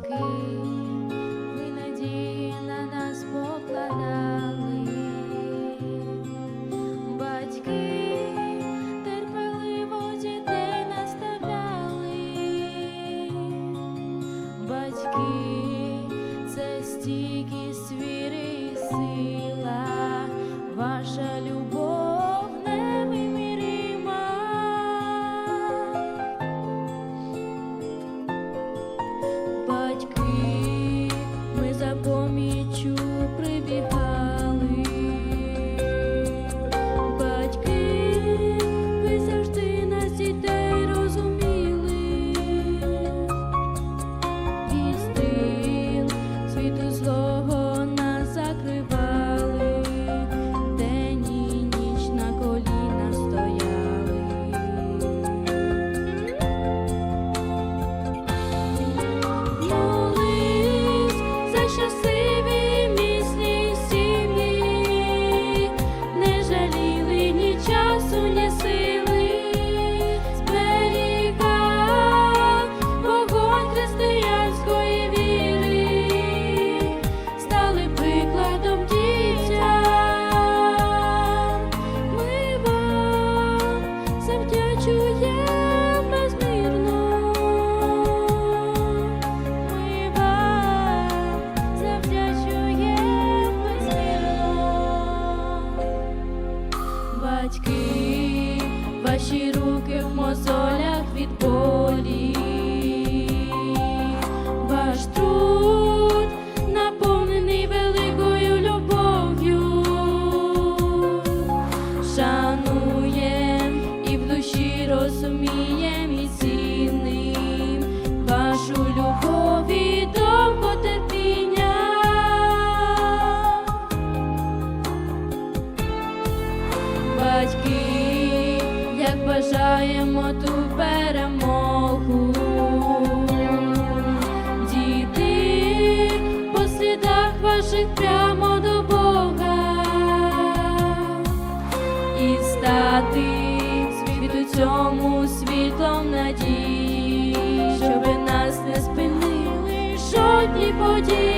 батьки, ви надії на нас покладали. Батьки терпеливо дітей наставляли. Батьки це стійкість руки в мозолях від болі, як бажаємо ту перемогу, діти по слідах ваших прямо до Бога і стати світу цьому світлом надії, щоби нас не спинили жодні події.